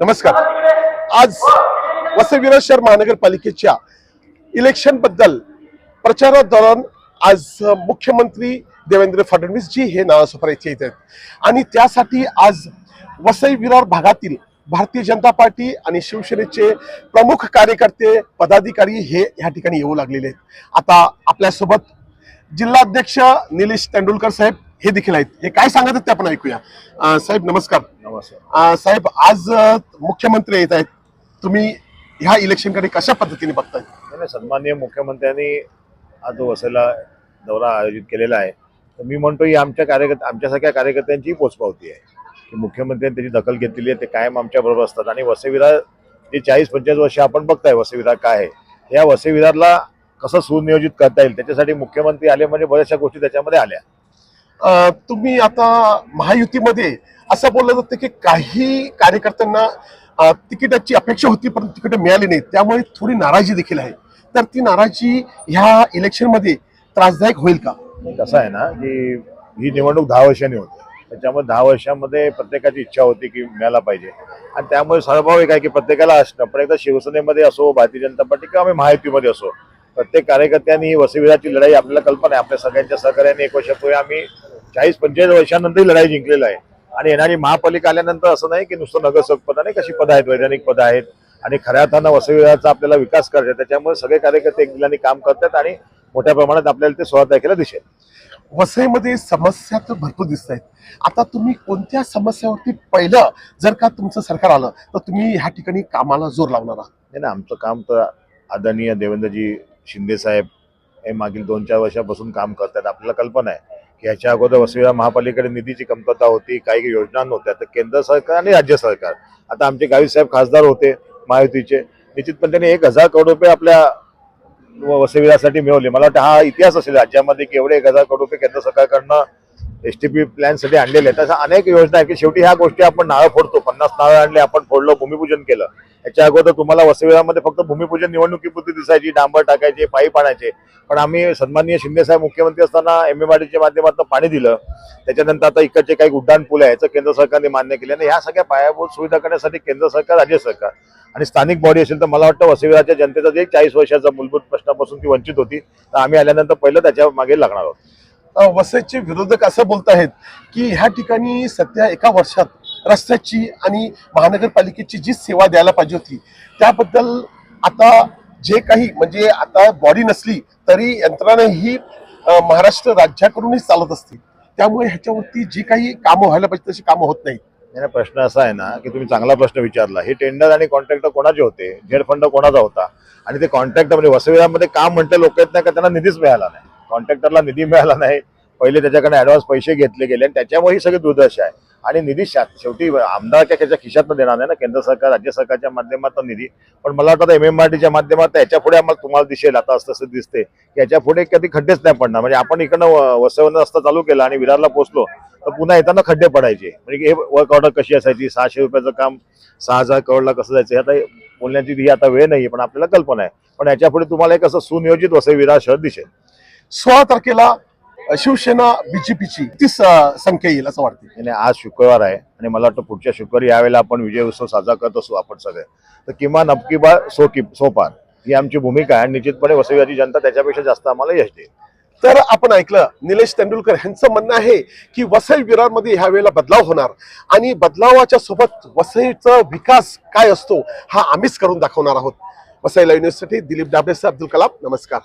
नमस्कार. आज वसई शहर महानगरपालिकेच्या इलेक्शनबद्दल प्रचारादौरान आज मुख्यमंत्री देवेंद्र फडणवीस जी हे नावासमोर येथे येत आहेत. आणि त्यासाठी आज वसई विरार भागातील भारतीय जनता पार्टी आणि शिवसेनेचे प्रमुख कार्यकर्ते पदाधिकारी हे या ठिकाणी येऊ लागलेले आहेत. आता आपल्यासोबत जिल्हाध्यक्ष निलेश तेंडुलकर साहेब हे देखील आहेत. हे काय सांगत आहेत ते आपण ऐकूया. साहेब नमस्कार. साहेब आज मुख्यमंत्री येत आहेत. तुम्ही ह्या इलेक्शनकडे कशा पद्धतीने बघताय? सन्माननीय मुख्यमंत्र्यांनी आज वसईला दौरा आयोजित केलेला आहे तर मी म्हणतो ही आमच्या कार्यकर्ते आमच्यासारख्या कार्यकर्त्यांची पोचपावती आहे. की मुख्यमंत्र्यांनी त्याची दखल घेतलेली आहे ते कायम आमच्या बरोबर असतात. आणि वसईविरार जे चाळीस पंचेचाळीस वर्ष आपण बघताय वसईविरार काय आहे या वसईविरारला कसं सुनियोजित करता येईल त्याच्यासाठी मुख्यमंत्री आले म्हणजे बऱ्याचशा गोष्टी त्याच्यामध्ये आल्या. तुम्ही आता महायुतीमध्ये असं बोललं जातं की काही कार्यकर्त्यांना तिकिटाची अपेक्षा होती पण तिकीट मिळाली नाही त्यामुळे थोडी नाराजी देखील आहे. तर ती नाराजी ह्या इलेक्शनमध्ये त्रासदायक होईल का? कसं आहे ना की ही निवडणूक दहा वर्षांनी होते. त्याच्यामुळे दहा वर्षामध्ये प्रत्येकाची इच्छा होती की मिळायला पाहिजे. आणि त्यामुळे स्वाभाविक आहे की प्रत्येकाला असणं. पण एकदा शिवसेनेमध्ये असो भारतीय जनता पार्टी किंवा आम्ही महायुतीमध्ये असो प्रत्येक कार्यकर्त्यांनी ही वसविराची लढाई आपल्याला कल्पना आहे. आपल्या सगळ्यांच्या सहकार्याने एक वर्षापूर्वी आम्ही चाळीस पंचेचाळीस वर्षानंतर लढाई जिंकलेला आहे. आणि येणारी महापालिका आल्यानंतर असं नाही की नुसतं नगरसेवक पद नाही कशी पद आहेत वैधानिक पद आहेत. आणि खऱ्या अर्थानं वसविराचा आपल्याला विकास करायचा आहे. त्याच्यामुळे सगळे कार्यकर्ते एक दिलाने काम करतात आणि मोठ्या प्रमाणात आपल्याला ते सोळा तारखेला दिसेल. वसईमध्ये समस्या तर भरपूर दिसत आहेत. आता तुम्ही कोणत्या समस्यावरती पहिलं जर का तुमचं सरकार आलं तर तुम्ही ह्या ठिकाणी कामाला जोर लावणार आहात? नाही ना आमचं काम तर आदरणीय देवेंद्रजी शिंदे साहेब हे मागील दोन चार वर्षापासून काम करतात. आपल्याला कल्पना आहे. याच्या अगोदर वसुधा महापालिकेकडे निधीची कमतरता होती काही योजना नव्हत्या. तर केंद्र सरकार आणि राज्य सरकार आता आमचे गावी साहेब खासदार होते महायुतीचे निश्चितपणे त्यांनी एक हजार करोड रुपये आपल्या वसविरासाठी मिळवले. मला वाटतं हा इतिहास असेल राज्यामध्ये की एवढे एक हजार करोड रुपये केंद्र सरकारकडनं एस टी पी प्लॅनसाठी आणलेले आहेत. तशा अनेक योजना आहेत की शेवटी ह्या गोष्टी आपण नारळ फोडतो. पन्नास नारळ आणले आपण फोडलं भूमिपूजन केलं. याच्या अगोदर तुम्हाला वसविरामध्ये फक्त भूमिपूजन निवडणुकीपुरती दिसायची डांबर टाकायचे पाईप आणायचे पण आम्ही सन्माननीय शिंदेसाहेब मुख्यमंत्री असताना एम एम डीच्या माध्यमातून पाणी दिलं. त्याच्यानंतर आता इकडचे काही उड्डाण पूल आहे याचं केंद्र सरकारने मान्य केलं. आणि ह्या सगळ्या पायाभूत सुविधा करण्यासाठी केंद्र सरकार राज्य सरकार आणि स्थानिक बॉडी असेल तर मला वाटतं वसविराच्या जनतेचा जे चाळीस वर्षाचा मूलभूत प्रश्नापासून ती वंचित होती. तर आम्ही आल्यानंतर पहिलं त्याच्यामागे लागणार आहोत. वसईचे विरोधक असं बोलत आहेत की ह्या ठिकाणी सध्या एका वर्षात रस्त्याची आणि महानगरपालिकेची जी सेवा द्यायला पाहिजे होती त्याबद्दल आता जे काही म्हणजे आता बॉडी नसली तरी यंत्रणा ही महाराष्ट्र राज्याकडूनच चालत असते. त्यामुळे ह्याच्यावरती जी काही कामं व्हायला पाहिजे तशी कामं होत नाहीत. नाही प्रश्न असा आहे ना की तुम्ही चांगला प्रश्न विचारला. हे टेंडर आणि कॉन्ट्रॅक्टर कोणाचे होते? झेड फंड कोणाचा होता? आणि ते कॉन्ट्रॅक्टर म्हणजे वसविरामध्ये काम म्हटलं लोक आहेत ना का त्यांना निधीच मिळाला नाही? कॉन्ट्रॅक्टरला निधी मिळाला नाही. पहिले त्याच्याकडे ऍडव्हान्स पैसे घेतले गेले आणि त्याच्यामुळे ही सगळी दुर्दशा आहे. आणि निधी शेवटी आमदार काय त्याच्या खिशातनं देणार नाही ना. केंद्र सरकार राज्य सरकारच्या माध्यमातून निधी. पण मला वाटतं एम एम आर टीच्या माध्यमात याच्यापुढे आम्हाला तुम्हाला दिसेल. आता असं तसं दिसते की याच्यापुढे कधी खड्डेच नाही पडणार. म्हणजे आपण इकडनं व- रस्ता चालू केला आणि विरारला पोहोचलो तर पुन्हा येताना खड्डे पडायचे. म्हणजे हे वर्क ऑर्डर कशी असायची? सहाशे रुपयाचं काम सहा हजार करोडला कसं जायचं? हे आता बोलण्याची ही आता वेळ नाही पण आपल्याला कल्पना आहे. पण याच्यापुढे तुम्हाला एक असं सुनियोजित वसई विरार शहर दिसेल. सोळा तारखेला शिवसेना बीजेपीची तीस संख्या येईल असं वाटते आज शुक्रवार आहे आणि मला वाटतं पुढच्या शुक्रवारी यावेळेला आपण विजय उत्सव साजरा करत असू आपण सगळे. तर किमान अबकी बार सो की सो पार ही आमची भूमिका आहे निश्चितपणे वसईची जनता त्याच्यापेक्षा जास्त आम्हाला यश देईल. तर आपण ऐकलं निलेश तेंडुलकर यांचं म्हणणं आहे की वसई विरारमध्ये ह्या वेळेला बदलाव होणार आणि बदलावाच्या सोबत वसईचा विकास काय असतो हा आम्हीच करून दाखवणार आहोत. वसई लाईव्ह न्यूजसाठी दिलीप डाबडेसह अब्दुल कलाम नमस्कार.